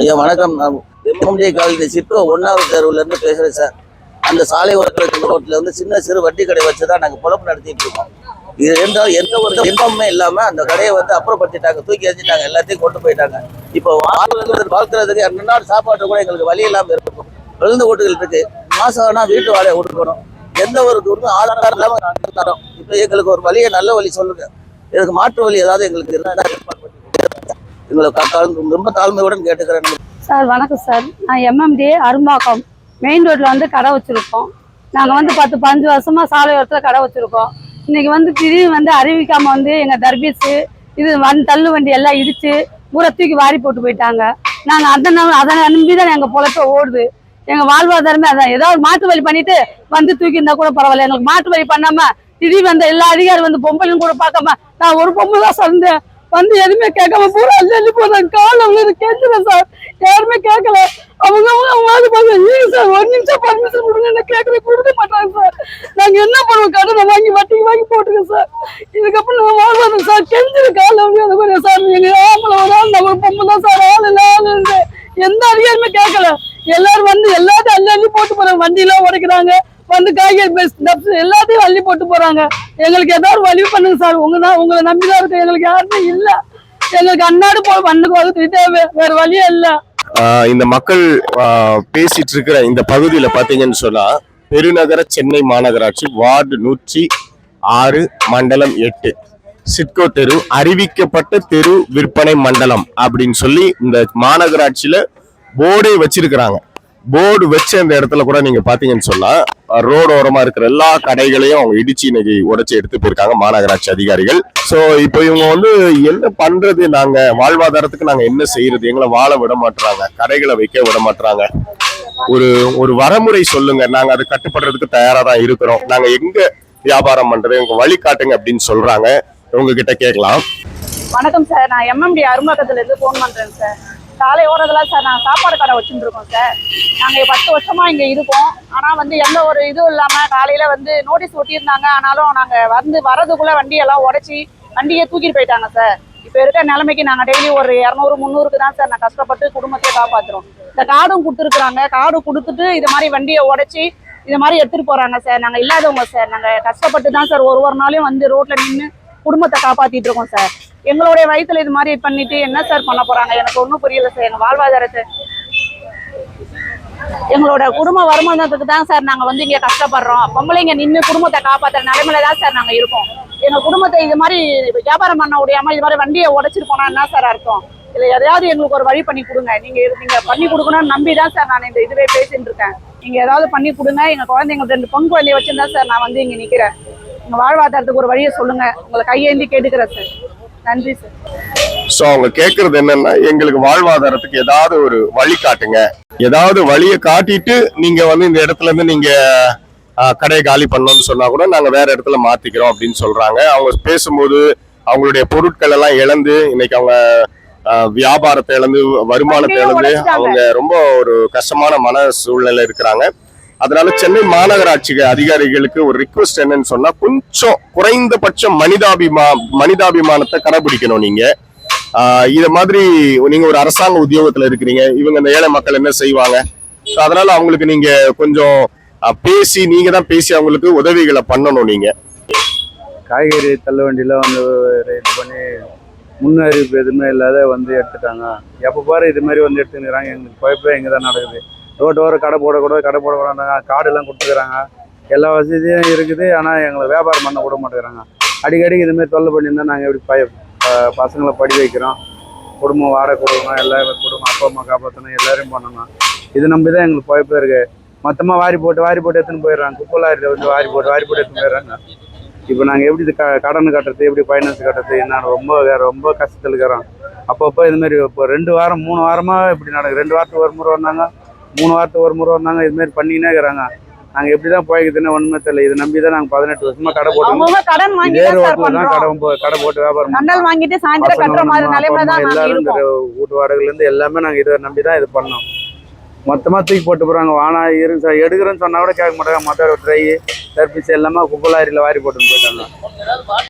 ஐயா வணக்கம். நான் எம்எம்ஜே காலேஜ் சிட்கோ ஒன்றாவது தெருவுல இருந்து பேசுறேன் சார் அந்த சாலை ஓரத்தில் ரோட்ல வந்து சின்ன சிறு வட்டி கடை வச்சு தான் நாங்கள் பொழப்பு நடத்திட்டு இருக்கோம். இது இருந்தாலும் எந்த ஒரு இன்பமே இல்லாம அந்த கடையை வந்து அப்புறப்படுத்திட்டாங்க. தூக்கி எறிஞ்சிட்டாங்க. எல்லாத்தையும் கொண்டு போயிட்டாங்க. இப்போ வாழ்றது வாழ்க்கிறதுக்கு ரெண்டு நாள் சாப்பாட்டு கூட எங்களுக்கு வழி இல்லாம இருக்கும் விழுந்து ஓட்டுகள் இருக்கு. மாசம் ஆனா வீட்டு வாடகை கொடுக்கணும் எந்த ஒரு தூரம் ஆதாரம் இல்லாம தரோம் இப்போ எங்களுக்கு ஒரு வழியை நல்ல வழி சொல்லுங்க. இதுக்கு மாற்று வழி ஏதாவது எங்களுக்கு இருந்தா எங்களை ரொம்ப தாழ்மையுடன் கேட்டுக்கிறேன். சார் வணக்கம் சார். நான் எம்எம்டி அரும்பாக்கம். மெயின் ரோட்ல வந்து கடை வச்சிருக்கோம். நாங்கள் வந்து பத்து பதினஞ்சு வருஷமா சாலையோரத்தில் கடை வச்சிருக்கோம். இன்னைக்கு வந்து திடீர்னு வந்து அறிவிக்காம வந்து எங்க தர்பீஸு இது வன் தள்ளு வண்டி எல்லாம் இடிச்சு ஊரை தூக்கி வாரி போட்டு போயிட்டாங்க. நாங்கள் அந்த நம்ப- அதை நம்பி தான் எங்க பொழப்ப ஓடுது. எங்கள் வாழ்வாதாரமே அதான். ஏதோ ஒரு மாட்டு வழி பண்ணிட்டு வந்து தூக்கி இருந்தா கூட பரவாயில்ல. எங்களுக்கு மாட்டு வழி பண்ணாம திடீர் வந்த எல்லா அதிகாரி வந்து பொம்பளையும் கூட பார்க்காம நான் ஒரு பொம்பளை தான் சந்தேன் வந்து எதுவுமே கேட்காம பூரா அள்ளி அள்ளி போடுறாங்க அவங்க கேட்கல சார். யாருமே கேட்கல. அவங்க அவங்க அவங்க வாங்க பாருங்க சார் ஒரு நிமிஷம் பர்மிஷன் கொடுங்க. என்ன கேட்கல கொடுக்க மாட்டாங்க சார். நாங்க என்ன பண்ணுவோம்? கடனை வாங்கி வட்டிக்கு வாங்கி போட்டுங்க சார். இதுக்கப்புறம் நம்ம வாழ்வாங்க சார் கெஞ்சிரு கால் அவங்க அந்த மாதிரி சார் எங்க ஆம்பளை ஒரு ஆள் நம்ம பொம்பளை தான் சார். ஆள் இல்லை ஆள் இல்லை. எந்த அதிகாரமே கேட்கல. எல்லாரும் வந்து எல்லாத்தையும் அள்ளி அள்ளி போட்டு போறாங்க. வண்டியெல்லாம் உடைக்கிறாங்க. வந்து காய்கறி பேஸ் எல்லாத்தையும் வள்ளி போட்டு போறாங்க. எங்களுக்கு ஏதாவது ஒரு வழி பண்ணுங்க சார். உங்க தான் உங்களை நம்பிதான் இருக்கு எங்களுக்கு யாருமே இல்ல. எங்களுக்கு அன்னாடு போல பண்ணுக்கு வேற வழியே இல்ல. இந்த மக்கள் பேசிட்டு இருக்கிற இந்த பகுதியில பாத்தீங்கன்னு சொன்னா பெருநகர சென்னை மாநகராட்சி வார்டு நூற்றி ஆறு மண்டலம் எட்டு. சிட்கோ தெரு அறிவிக்கப்பட்ட தெரு விற்பனை மண்டலம் அப்படின்னு சொல்லி இந்த மாநகராட்சியில போர்டே வச்சிருக்கிறாங்க. போர்டு வச்ச அந்த இடத்துல கூட நீங்க பாத்தீங்கன்னு சொன்னா ரோடு ஓரமா இருக்கிற எல்லா கடைகளையும் அவங்க இடிச்சு இன்னைக்கு உடைச்சு எடுத்து போயிருக்காங்க மாநகராட்சி அதிகாரிகள். சோ இப்போ இவங்க வந்து என்ன பண்றது நாங்க? வாழ்வாதாரத்துக்கு நாங்க என்ன செய்யறது? எங்களை வாழ விட மாட்டாங்க கடைகளை வைக்க விட மாட்டாங்க ஒரு ஒரு வரமுறை சொல்லுங்க. நாங்க அது கட்டுப்படுறதுக்கு தயாரா தான் இருக்கிறோம். நாங்க எங்க வியாபாரம் பண்றது? எங்க வழி காட்டுங்க அப்படின்னு சொல்றாங்க. உங்ககிட்ட கேட்கலாம். வணக்கம் சார். நான் எம்எம்டி அரும்பாக்கத்துல இருந்து போன் பண்றேன் சார். காலை ஓரத்துல சார் நாங்கள் சாப்பாடு கடை வச்சுட்டு இருக்கோம் சார் நாங்கள் பத்து வருஷமா இங்கே இருக்கோம். ஆனால் வந்து எந்த ஒரு இதுவும் இல்லாம காலையில வந்து நோட்டீஸ் ஒட்டியிருந்தாங்க. ஆனாலும் நாங்கள் வந்து வரதுக்குள்ள வண்டியெல்லாம் உடச்சி வண்டியை தூக்கிட்டு போயிட்டாங்க சார். இப்போ இருக்க நிலைமைக்கு நாங்கள் டெய்லி ஒரு இரநூறு முந்நூறுக்கு தான் சார் நான் கஷ்டப்பட்டு குடும்பத்தையே காப்பாத்துறோம். இந்த கார்டும் கொடுத்துருக்குறாங்க. கார்டு கொடுத்துட்டு இது மாதிரி வண்டியை உடச்சி இது மாதிரி எடுத்துட்டு போறாங்க சார். நாங்கள் இல்லாதவங்க சார். நாங்கள் கஷ்டப்பட்டு தான் சார் ஒரு ஒரு நாளையும் வந்து ரோட்ல நின்று குடும்பத்தை காப்பாத்திட்டு இருக்கோம் சார். எங்களுடைய வயித்துல இது மாதிரி பண்ணிட்டு என்ன சார் பண்ண போறாங்க? எனக்கு ஒன்றும் புரியல சார் எங்க வாழ்வாதாரத்தை எங்களோட குடும்ப வருமானத்துக்கு தான் சார் நாங்க வந்து இங்க கஷ்டப்படுறோம். பொம்பளைங்க நின்று குடும்பத்தை காப்பாத்துற நிலைமையில தான் சார் நாங்க இருக்கோம். எங்க குடும்பத்தை இது மாதிரி வியாபாரம் பண்ண முடியாம இது மாதிரி வண்டியை உடைச்சிட்டு போனா என்ன சார் அர்த்தம்? இல்ல எதையாவது எங்களுக்கு ஒரு வழி பண்ணி கொடுங்க. நீங்க இது- நீங்க பண்ணி கொடுக்கணும்னு நம்பி தான் சார் நான் இந்த இதுவே பேசிட்டு இருக்கேன். நீங்க ஏதாவது பண்ணி கொடுங்க. எங்க குழந்தைங்க ரெண்டு பொங்கு குழந்தைய வச்சிருந்தா சார் நான் வந்து இங்க நிக்கிறேன். உங்க வாழ்வாதாரத்துக்கு ஒரு வழியை சொல்லுங்க. உங்களை கையேந்தி கேட்டுக்கிறேன் சார் நன்றி சார். சோ அவங்க கேக்குறது என்னன்னா எங்களுக்கு வாழ்வாதாரத்துக்கு ஏதாவது ஒரு வழி காட்டுங்க. ஏதாவது வழியை காட்டிட்டு நீங்க வந்து இந்த இடத்துல இருந்து நீங்க கடையை காலி பண்ணணும்னு சொன்னா கூட நாங்க வேற இடத்துல மாத்திக்கிறோம் அப்படின்னு சொல்றாங்க. அவங்க பேசும்போது அவங்களுடைய பொருட்கள் எல்லாம் இழந்து இன்னைக்கு அவங்க வியாபாரத்தை இழந்து வருமானத்தை இழந்து. அவங்க ரொம்ப ஒரு கஷ்டமான மன சூழ்நிலை இருக்கிறாங்க. அதனால சென்னை மாநகராட்சி அதிகாரிகளுக்கு ஒரு ரிக்வஸ்ட் என்னன்னு சொன்னா கொஞ்சம் குறைந்தபட்சம் மனிதாபிமா மனிதாபிமானத்தை கடைபிடிக்கணும் நீங்க. இத மாதிரி நீங்க ஒரு அரசாங்க உத்தியோகத்துல இருக்கிறீங்க. இவங்க இந்த ஏழை மக்கள் என்ன செய்வாங்க? அதனால அவங்களுக்கு நீங்க கொஞ்சம் பேசி நீங்க தான் பேசி அவங்களுக்கு உதவிகளை பண்ணணும் நீங்க. காய்கறி தள்ளவண்டியில் வந்து இது பண்ணி முன்னறிவிப்பு எதுவுமே இல்லாத வந்து எடுத்துட்டாங்க. எப்போ பாரு இது மாதிரி வந்து எடுத்துக்கிறாங்க. எங்களுக்கு குழப்பம் இங்கே தான் நடக்குது. ரோட்டோர கடை போடக்கூடாது கடை போடக்கூடாது கார்டெல்லாம் கொடுத்துக்கிறாங்க. எல்லா வசதியும் இருக்குது ஆனால் எங்களை வியாபாரம் பண்ண விட மாட்டேங்கிறாங்க. அடிக்கடி இதுமாரி தொல்லை பண்ணியிருந்தால் நாங்கள் எப்படி பய பசங்களை படி வைக்கிறோம்? குடும்பம் வாடகை கொடுக்கணும் எல்லாம் குடும்பம் அப்பா அம்மா காப்பாற்றணும் எல்லாரையும் பண்ணணும். இது நம்பி தான் எங்களுக்கு குழப்பம் இருக்குது மொத்தமாக வாரி போட்டு வாரி போட்டு எடுத்துன்னு போயிடுறாங்க. குப்பலாரியில் வந்து வாரி போட்டு வாரி போட்டு எடுத்துன்னு போயிடுறாங்க. இப்போ நாங்கள் எப்படி இது க கடன் கட்டுறது எப்படி ஃபைனான்ஸ் கட்டுறது என்ன ரொம்ப ரொம்ப கஷ்டத்தில் இருக்கிறோம். அப்பப்போ இதுமாரி இப்போ ரெண்டு வாரம் மூணு வாரமாக இப்படி நடக்குது. ரெண்டு வாரத்துக்கு ஒரு முறை வந்தாங்க. மூணு வாரத்துக்கு ஒரு முறை வந்தாங்க. இது மாதிரி பண்ணிக்கினே இருக்கிறாங்க. நாங்கள் எப்படி தான் போய்க்குதுன்னு ஒன்றுமே தெரியல. இதை நம்பி தான் நாங்கள் பதினெட்டு வருஷமா கடை போட்டு கடன் வாங்கி கடை கடை போட்டு வியாபாரம் மண்டல் வாங்கிட்டு சாயந்தரம் கட்டுற மாதிரி தான் நாங்க எல்லாரும் வீட்டு வாடகைலேருந்து எல்லாமே நாங்கள் இதை நம்பி தான் இது பண்ணோம். மொத்தமாக தூக்கி போட்டு போகிறாங்க வானா சார் எடுக்கிறேன்னு சொன்னா கூட கேட்க மாட்டாங்க. மொத்தம் ட்ரை சர்வீஸ் எல்லாமே குப்பலாரியில் வாரி போட்டுன்னு போயிட்டாங்க.